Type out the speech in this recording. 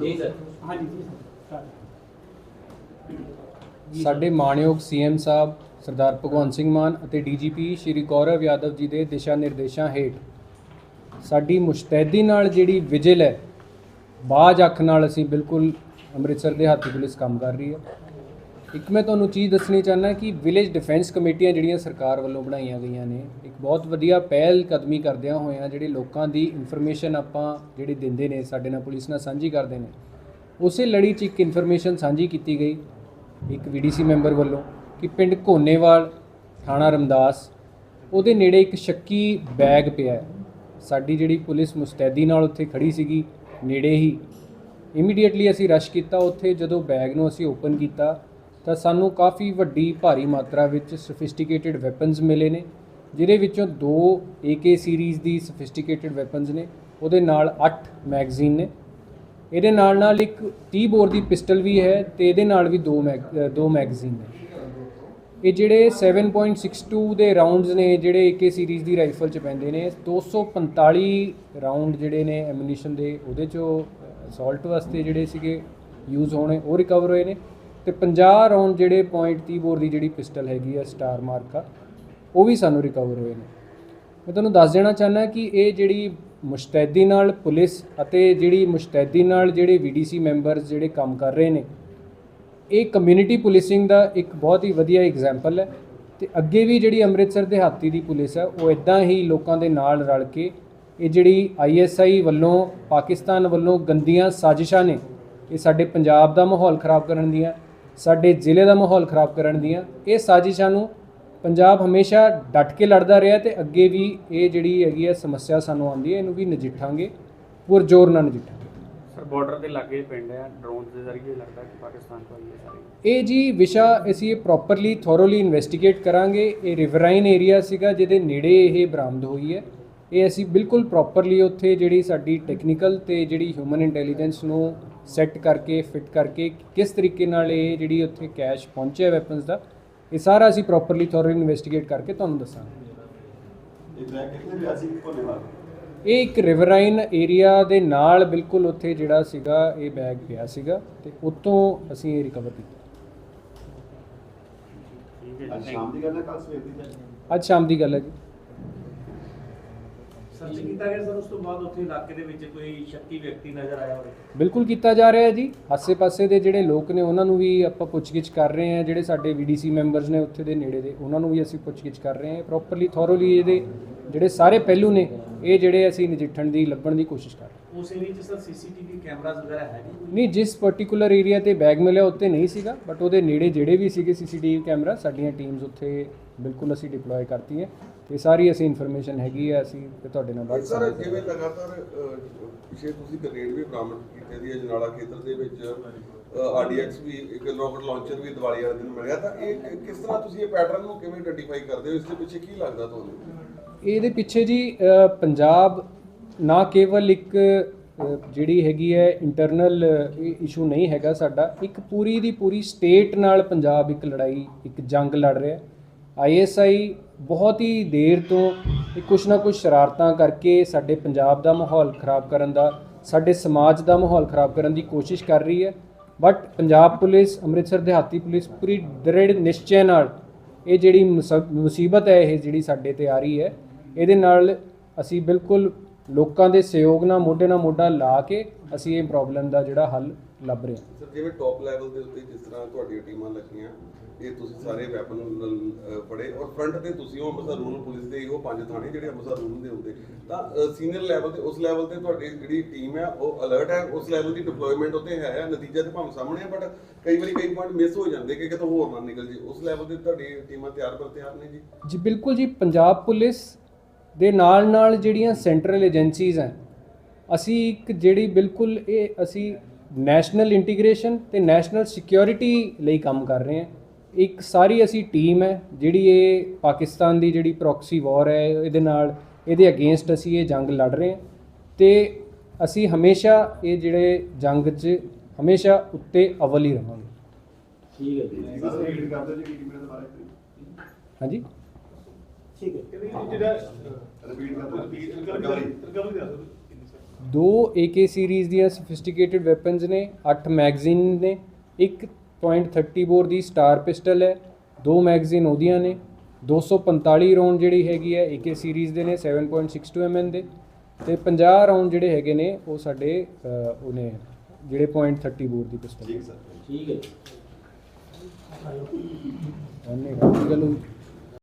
ਜੀ ਸਰ। ਹਾਂਜੀ ਜੀ ਸਰ। ਸਾਡੇ ਮਾਣਯੋਗ ਸੀਐਮ ਸਾਹਿਬ ਸਰਦਾਰ ਭਗਵੰਤ ਸਿੰਘ ਮਾਨ ਅਤੇ ਡੀਜੀਪੀ ਸ਼੍ਰੀ ਗੌਰਵ ਯਾਦਵ ਜੀ ਦੇ ਦਿਸ਼ਾ ਨਿਰਦੇਸ਼ਾਂ ਹੇਠ ਸਾਡੀ ਮੁਸ਼ਤੈਦੀ ਨਾਲ ਜਿਹੜੀ ਵਿਜਿਲ ਹੈ ਬਾਜ ਅੱਖ ਨਾਲ ਅਸੀਂ ਬਿਲਕੁਲ ਅੰਮ੍ਰਿਤਸਰ ਦੇ ਹਾਥੀ ਪੁਲਿਸ ਕੰਮ ਕਰ ਰਹੀ ਹੈ। ਇੱਕ ਮੈਂ ਤੁਹਾਨੂੰ ਚੀਜ਼ ਦੱਸਣੀ ਚਾਹੁੰਦਾ ਕਿ ਵਿਲੇਜ ਡਿਫੈਂਸ ਕਮੇਟੀਆਂ ਜਿਹੜੀਆਂ ਸਰਕਾਰ ਵੱਲੋਂ ਬਣਾਈਆਂ ਗਈਆਂ ਨੇ, ਇੱਕ ਬਹੁਤ ਵਧੀਆ ਪਹਿਲ ਕਦਮੀ ਕਰਦਿਆਂ ਹੋਇਆਂ ਜਿਹੜੇ ਲੋਕਾਂ ਦੀ ਇਨਫੋਰਮੇਸ਼ਨ ਆਪਾਂ ਜਿਹੜੀ ਦਿੰਦੇ ਨੇ, ਸਾਡੇ ਨਾਲ ਪੁਲਿਸ ਨਾਲ ਸਾਂਝੀ ਕਰਦੇ ਨੇ, ਉਸੇ ਲੜੀ 'ਚ ਇੱਕ ਇਨਫੋਰਮੇਸ਼ਨ ਸਾਂਝੀ ਕੀਤੀ ਗਈ, ਇੱਕ ਵੀਡੀਸੀ ਮੈਂਬਰ ਵੱਲੋਂ ਕਿ ਪਿੰਡ ਕੋਨੇਵਾਲ ਥਾਣਾ ਰਮਦਾਸ, ਉਹਦੇ ਨੇੜੇ ਇੱਕ ਸ਼ੱਕੀ ਬੈਗ ਪਿਆ ਹੈ। ਸਾਡੀ ਜਿਹੜੀ ਪੁਲਿਸ ਮੁਸਤੈਦੀ ਨਾਲ ਉੱਥੇ ਖੜੀ ਸੀਗੀ, ਨੇੜੇ ਹੀ। ਇਮੀਡੀਏਟਲੀ ਅਸੀਂ ਰਸ਼ ਕੀਤਾ, ਉੱਥੇ ਜਦੋਂ ਬੈਗ ਨੂੰ ਅਸੀਂ ਓਪਨ ਕੀਤਾ ਤਾਂ ਸਾਨੂੰ ਕਾਫੀ ਵੱਡੀ ਭਾਰੀ ਮਾਤਰਾ ਵਿੱਚ ਸਫਿਸਟੀਕੇਟਿਡ ਵੈਪਨਸ ਮਿਲੇ ਨੇ, ਜਿਹਦੇ ਵਿੱਚੋਂ ਦੋ AK ਸੀਰੀਜ਼ ਦੀ ਸਫਿਸਟੀਕੇਟਿਡ ਵੈਪਨਸ ਨੇ, ਉਹਦੇ ਨਾਲ 8 ਮੈਗਜ਼ੀਨ ਨੇ। ਇਹਦੇ ਨਾਲ ਨਾਲ ਇੱਕ 30 ਬੋਰ ਦੀ ਪਿਸਟਲ ਵੀ ਹੈ ਤੇ ਇਹਦੇ ਨਾਲ ਵੀ ਦੋ ਮੈਗ ਦੋ ਮੈਗਜ਼ੀਨ ਨੇ। ਇਹ ਜਿਹੜੇ 7.62 ਦੇ ਰਾਉਂਡਸ ਨੇ, ਜਿਹੜੇ AK ਸੀਰੀਜ਼ ਦੀ ਰਾਈਫਲ ਚ ਪੈਂਦੇ ਨੇ 245 ਰਾਉਂਡ ਜਿਹੜੇ ਨੇ ਐਮੂਨੀਸ਼ਨ ਦੇ, ਉਹਦੇ ਚੋਂ ਅਸੌਲਟ ਵਾਸਤੇ ਜਿਹੜੇ ਸੀਗੇ ਯੂਜ਼ ਹੋਣੇ, ਉਹ ਰਿਕਵਰ ਹੋਏ ਨੇ। ਤੇ 50 ਰਾਉਂਡ ਜਿਹੜੇ ਪੁਆਇੰਟ .30 ਬੋਰ ਦੀ ਜਿਹੜੀ ਪਿਸਟਲ ਹੈਗੀ ਆ ਸਟਾਰ ਮਾਰਕਾ ਉਹ ਵੀ ਸਾਨੂੰ ਰਿਕਵਰ ਹੋਏ ਨੇ। ਮੈਂ ਤੁਹਾਨੂੰ ਦੱਸ ਦੇਣਾ ਚਾਹੁੰਦਾ ਕਿ ਇਹ ਜਿਹੜੀ ਮੁਸ਼ਤੈਦੀ ਨਾਲ ਪੁਲਿਸ ਅਤੇ ਜਿਹੜੀ ਮੁਸ਼ਤੈਦੀ ਨਾਲ ਜਿਹੜੇ ਵੀਡੀਸੀ ਮੈਂਬਰਸ ਜਿਹੜੇ ਕੰਮ ਕਰ ਰਹੇ ਨੇ, ਇਹ ਕਮਿਊਨਿਟੀ ਪੁਲਿਸਿੰਗ ਦਾ ਇੱਕ ਬਹੁਤ ਹੀ ਵਧੀਆ ਐਗਜ਼ਾਮਪਲ ਹੈ ਤੇ ਅੱਗੇ ਵੀ ਜਿਹੜੀ ਅੰਮ੍ਰਿਤਸਰ ਦਿਹਾਤੀ ਦੀ ਪੁਲਿਸ ਹੈ ਉਹ ਇਦਾਂ ਹੀ ਲੋਕਾਂ ਦੇ ਨਾਲ ਰਲ ਕੇ ਇਹ ਜਿਹੜੀ ਆਈਐਸਆਈ ਵੱਲੋਂ, ਪਾਕਿਸਤਾਨ ਵੱਲੋਂ ਗੰਦੀਆਂ ਸਾਜ਼ਿਸ਼ਾਂ ਨੇ, ਇਹ ਸਾਡੇ ਪੰਜਾਬ ਦਾ ਮਾਹੌਲ ਖਰਾਬ ਕਰਨ ਦੀਆਂ ਸਾਡੇ ਜ਼ਿਲ੍ਹੇ ਦਾ ਮਾਹੌਲ ਖਰਾਬ ਕਰਨ ਦੀਆਂ। ਇਹ ਸਾਜ਼ਿਸ਼ਾਂ ਨੂੰ ਪੰਜਾਬ ਹਮੇਸ਼ਾ ਡਟ ਕੇ ਲੜਦਾ ਰਿਹਾ ਤੇ ਅੱਗੇ ਵੀ ਇਹ ਜਿਹੜੀ ਹੈਗੀ ਹੈ ਸਮੱਸਿਆ ਸਾਨੂੰ ਆਉਂਦੀ ਹੈ ਇਹਨੂੰ ਵੀ ਨਜਿੱਠਾਂਗੇ। ਪੁਰਜ਼ੋਰ ਨਾਲ ਨਜਿੱਠਾਂਗੇ। ਸਰ ਬਾਰਡਰ ਦੇ ਲਾਗੇ ਪਿੰਡ ਹੈ ਡਰੋਨ ਦੇ ਜ਼ਰੀਏ ਲੱਗਦਾ ਕਿ ਪਾਕਿਸਤਾਨ ਤੋਂ ਆਈ ਹੈ ਸਾਰੀ? ਇਹ ਜੀ ਵਿਸ਼ਾ ਅਸੀਂ ਇਹ ਪ੍ਰੋਪਰਲੀ ਥੋਰੋਲੀ ਇਨਵੈਸਟੀਗੇਟ ਕਰਾਂਗੇ। ਇਹ ਰਿਵਰਾਈਨ ਏਰੀਆ ਸੀਗਾ ਜਿਹਦੇ ਨੇੜੇ ਇਹ ਬਰਾਮਦ ਹੋਈ ਹੈ। ਇਹ ਅਸੀਂ ਬਿਲਕੁਲ ਪ੍ਰੋਪਰਲੀ ਉੱਥੇ ਜਿਹੜੀ ਸਾਡੀ ਟੈਕਨੀਕਲ ਤੇ ਜਿਹੜੀ ਹਿਊਮਨ ਇੰਟੈਲੀਜੈਂਸ ਨੂੰ ਸੈੱਟ ਕਰਕੇ ਫਿੱਟ ਕਰਕੇ ਕਿਸ ਤਰੀਕੇ ਨਾਲ ਇਹ ਜਿਹੜੀ ਉੱਥੇ ਕੈਸ਼ ਪਹੁੰਚਿਆ ਵੈਪਨਸ ਦਾ ਇਹ ਸਾਰਾ ਅਸੀਂ ਪ੍ਰੋਪਰਲੀ ਥੋਰੋਲੀ ਇਨਵੈਸਟੀਗੇਟ ਕਰਕੇ ਤੁਹਾਨੂੰ ਦੱਸਾਂਗੇ। ਇਹ ਬੈਗ ਕਿੱਥੇ ਗਿਆ ਸੀ? ਕੋਨੇ ਵਾਲਾ ਇਹ ਇੱਕ ਰਿਵਰਾਈਨ ਏਰੀਆ ਦੇ ਨਾਲ ਬਿਲਕੁਲ ਉੱਥੇ ਜਿਹੜਾ ਸੀਗਾ ਇਹ ਬੈਗ ਪਿਆ ਸੀਗਾ ਤੇ ਉੱਤੋਂ ਅਸੀਂ ਇਹ ਰਿਕਵਰ ਕੀਤਾ। ਠੀਕ ਹੈ ਅੱਜ ਸ਼ਾਮ ਦੀ ਗੱਲ ਹੈ ਕੱਲ ਸਵੇਰ ਦੀ ਅੱਜ ਸ਼ਾਮ ਦੀ ਗੱਲ ਹੈ ਜੀ। ਸਰਚ ਕੀਤਾ ਗਿਆ ਸਰ ਉਸ ਤੋਂ ਬਾਅਦ ਉੱਥੇ ਇਲਾਕੇ ਦੇ ਵਿੱਚ ਕੋਈ ਸ਼ੱਕੀ ਵਿਅਕਤੀ ਨਜ਼ਰ ਆਇਆ ਹੋਵੇ? ਬਿਲਕੁਲ ਕੀਤਾ ਜਾ ਰਿਹਾ ਹੈ ਜੀ। ਆਸੇ-ਪਾਸੇ ਦੇ ਜਿਹੜੇ ਲੋਕ ਨੇ ਉਹਨਾਂ ਨੂੰ ਵੀ ਆਪਾਂ ਪੁੱਛਗਿੱਛ ਕਰ ਰਹੇ ਹਾਂ। ਜਿਹੜੇ ਸਾਡੇ ਵੀਡੀਸੀ ਮੈਂਬਰਸ ਨੇ ਉੱਥੇ ਦੇ ਨੇੜੇ ਦੇ ਉਹਨਾਂ ਨੂੰ ਵੀ ਅਸੀਂ ਪੁੱਛਗਿੱਛ ਕਰ ਰਹੇ ਹਾਂ। ਪ੍ਰੋਪਰਲੀ ਥੋਰੋਲੀ ਇਹਦੇ ਜਿਹੜੇ ਸਾਰੇ ਪਹਿਲੂ ਨੇ ਇਹ ਜਿਹੜੇ ਅਸੀਂ ਨਜਿੱਠਣ ਦੀ ਲੱਭਣ ਦੀ ਕੋਸ਼ਿਸ਼ ਕਰ ਰਹੇ ਹਾਂ। ਉਸ ਏਰੀਆ 'ਚ ਸਰ ਸੀਸੀਟੀਵੀ ਕੈਮਰਾਜ਼ ਵਗੈਰਾ ਹੈ ਜੀ ਨਹੀਂ ਜਿਸ ਪਾਰਟਿਕੂਲਰ ਏਰੀਆ ਤੇ ਬੈਗ ਮਿਲਿਆ ਉੱਤੇ ਨਹੀਂ ਸੀਗਾ ਬਟ ਉਹਦੇ ਨੇੜੇ ਜਿਹੜੇ ਵੀ ਸੀਗੇ ਸੀਸੀਟੀਵੀ ਕੈਮਰਾ ਸਾਡੀਆਂ ਟੀਮਸ ਉੱਥੇ ਬਿਲਕੁਲ ਅਸੀਂ ਡਿਪਲੋਏ ਕਰਤੀਆਂ ਤੇ ਸਾਰੀ ਅਸੀਂ ਇਨਫੋਰਮੇਸ਼ਨ ਹੈਗੀ ਹੈ ਅਸੀਂ ਤੇ ਤੁਹਾਡੇ ਨਾਲ ਬਾਅਦ ਸਰ ਜਿਵੇਂ ਲਗਾਤਾਰ ਪਿਛੇ ਤੁਸੀਂ ਗ੍ਰੇਡ ਵੀ ਬਰਾਮਦ ਕੀਤੇ ਦੀ ਹੈ ਜਨਾਲਾ ਖੇਤਰ ਦੇ ਵਿੱਚ ਆਰਡੀਐਕਸ ਵੀ ਇੱਕ ਰੋਕਟ ਲਾਂਚਰ ਵੀ ਦਿਵਾਲੀ ਵਾਲੇ ਦਿਨ ਮਿਲਿਆ ਤਾਂ ਇਹ ਕਿਸ ਤਰ੍ਹਾਂ ਤੁਸੀਂ ਇਹ ਪੈਟਰਨ ਨੂੰ ਕਿਵੇਂ ਆਈਡੈਂਟੀਫਾਈ ਕਰਦੇ ਹੋ? ਇਸ ਦੇ ਪਿੱਛੇ ਕੀ ਲੱਗਦਾ ਤੁਹਾਨੂੰ? ਇਹਦੇ ਪਿੱਛੇ ਜੀ ਪੰਜਾਬ ਨਾ ਕੇਵਲ ਇੱਕ ਜਿਹੜੀ ਹੈਗੀ ਹੈ ਇੰਟਰਨਲ ਇਸ਼ੂ ਨਹੀਂ ਹੈਗਾ ਸਾਡਾ ਇੱਕ ਪੂਰੀ ਦੀ ਪੂਰੀ ਸਟੇਟ ਨਾਲ ਪੰਜਾਬ ਇੱਕ ਲੜਾਈ ਇੱਕ ਜੰਗ ਲੜ ਰਿਹਾ ਆਈਐਸਆਈ ਬਹੁਤ ਹੀ ਦੇਰ ਤੋਂ ਕੁਛ ਨਾ ਕੁਛ ਸ਼ਰਾਰਤਾਂ ਕਰਕੇ ਸਾਡੇ ਪੰਜਾਬ ਦਾ ਮਾਹੌਲ ਖਰਾਬ ਕਰਨ ਦਾ, ਸਾਡੇ ਸਮਾਜ ਦਾ ਮਾਹੌਲ ਖਰਾਬ ਕਰਨ ਦੀ ਕੋਸ਼ਿਸ਼ ਕਰ ਰਹੀ ਹੈ। ਬਟ ਪੰਜਾਬ ਪੁਲਿਸ, ਅੰਮ੍ਰਿਤਸਰ ਦਿਹਾਤੀ ਪੁਲਿਸ ਪੂਰੀ ਦ੍ਰਿੜ ਨਿਸ਼ਚੈ ਨਾਲ ਇਹ ਜਿਹੜੀ ਮੁਸ- ਮੁਸੀਬਤ ਹੈ, ਇਹ ਜਿਹੜੀ ਸਾਡੇ ਤੇ ਆ ਰਹੀ ਹੈ, ਇਹਦੇ ਨਾਲ ਅਸੀਂ ਬਿਲਕੁਲ ਲੋਕਾਂ ਦੇ ਸਹਿਯੋਗ ਨਾਲ, ਮੋਢੇ ਨਾਲ ਮੋਢਾ ਲਾ ਕੇ ਅਸੀਂ ਇਹ ਪ੍ਰੋਬਲਮ ਦਾ ਜਿਹੜਾ ਹੱਲ ਲੱਭ ਰਹੇ। ਹਾਂ ਸਰ ਜਿਵੇਂ ਟੌਪ ਲੈਵਲ ਦੇ ਉੱਤੇ ਜਿਸ ਤਰ੍ਹਾਂ ਤੁਹਾਡੀਆਂ ਟੀਮਾਂ ਲੱਗੀਆਂ ਇਹ ਤੁਸੀਂ ਸਾਰੇ ਵੈਪਨ ਫੜੇ ਔਰ ਫਰੰਟ ਤੇ ਤੁਸੀਂ ਹੋ ਅੰਮ੍ਰਿਤਸਰ ਰੂਰਲ ਪੁਲਿਸ ਦੇ ਉਹ ਪੰਜ ਥਾਣੇ ਜਿਹੜੇ ਅੰਮ੍ਰਿਤਸਰ ਰੂਰਲ ਦੇ ਹੁੰਦੇ। ਤਾਂ ਸੀਨੀਅਰ ਲੈਵਲ ਤੇ ਉਸ ਲੈਵਲ ਤੇ ਤੁਹਾਡੀ ਜਿਹੜੀ ਟੀਮ ਹੈ ਉਹ ਅਲਰਟ ਹੈ ਉਸ ਲੈਵਲ ਦੀ ਡਿਪਲੋਇਮੈਂਟ ਉੱਤੇ ਹੈ ਨਤੀਜਾ ਤੇ ਭਾਵੇਂ ਸਾਹਮਣੇ ਹੈ ਬਟ ਕਈ ਵਾਰੀ ਕਈ ਪੁਆਇੰਟ ਮਿਸ ਹੋ ਜਾਂਦੇ ਕਿ ਕਿਤੋਂ ਹੋਰ ਨਾ ਨਿਕਲ ਜੇ ਉਸ ਲੈਵਲ ਤੇ ਤੁਹਾਡੀ ਟੀਮਾਂ ਤਿਆਰ ਪਰ ਤਿਆਰ ਨੇ ਜੀ? ਜੀ ਬਿਲਕੁਲ ਜੀ ਪੰਜਾਬ ਪੁਲਿਸ ਦੇ ਨਾਲ ਨਾਲ ਜਿਹੜੀਆਂ ਸੈਂਟਰਲ ਏਜੰਸੀਜ਼ ਹਨ ਅਸੀਂ ਇੱਕ ਜਿਹੜੀ ਬਿਲਕੁਲ ਇਹ ਅਸੀਂ ਨੈਸ਼ਨਲ ਇੰਟੀਗ੍ਰੇਸ਼ਨ ਤੇ ਨੈਸ਼ਨਲ ਸਿਕਿਉਰਿਟੀ ਲਈ ਕੰਮ ਕਰ ਰਹੇ ਹਾਂ। ਇੱਕ ਸਾਰੀ ਅਸੀਂ ਟੀਮ ਹੈ ਜਿਹੜੀ ਇਹ ਪਾਕਿਸਤਾਨ ਦੀ ਜਿਹੜੀ ਪ੍ਰੋਕਸੀ ਵਾਰ ਹੈ ਇਹਦੇ ਨਾਲ ਇਹਦੇ ਅਗੇਂਸਟ ਅਸੀਂ ਇਹ ਜੰਗ ਲੜ ਰਹੇ ਹਾਂ। ਤੇ ਅਸੀਂ ਹਮੇਸ਼ਾ ਇਹ ਜਿਹੜੇ ਜੰਗ 'ਚ ਹਮੇਸ਼ਾ ਉੱਤੇ ਅਵਲ ਹੀ ਰਹਾਂਗੇ। ਠੀਕ ਹੈ ਜੀ। ਸਰ ਰੀਡ ਕਰਦੇ ਜੀ ਕੀ ਮੇਰੇ ਦੁਬਾਰਾ ਹਾਂਜੀ। ਠੀਕ ਹੈ। ਰਿਪੀਟ ਕਰਦੇ ਰਿਕਵਰੀ ਦੋ AK ਸੀਰੀਜ਼ ਦੀਆਂ ਸੋਫਿਸਟੀਕੇਟਿਡ ਵੈਪਨਸ ਨੇ 8 ਮੈਗਜ਼ੀਨ ਨੇ 1.30 ਬੋਰ ਦੀ ਸਟਾਰ ਪਿਸਟਲ ਹੈ ਦੋ ਮੈਗਜ਼ੀਨ ਉਹਦੀਆਂ ਨੇ 245 ਰਾਉਂਡ ਜਿਹੜੀ ਹੈਗੀ ਹੈ AK ਸੀਰੀਜ਼ ਦੇ ਨੇ 7.62 mm ਦੇ ਤੇ 50 ਰਾਉਂਡ ਜਿਹੜੇ ਹੈਗੇ ਨੇ ਉਹ ਸਾਡੇ ਉਹਨੇ ਜਿਹੜੇ .30 ਬੋਰ ਦੀ ਪਿਸਟਲ ਠੀਕ ਸਰ। ਠੀਕ ਹੈ ਉਹਨੇ ਗੱਲ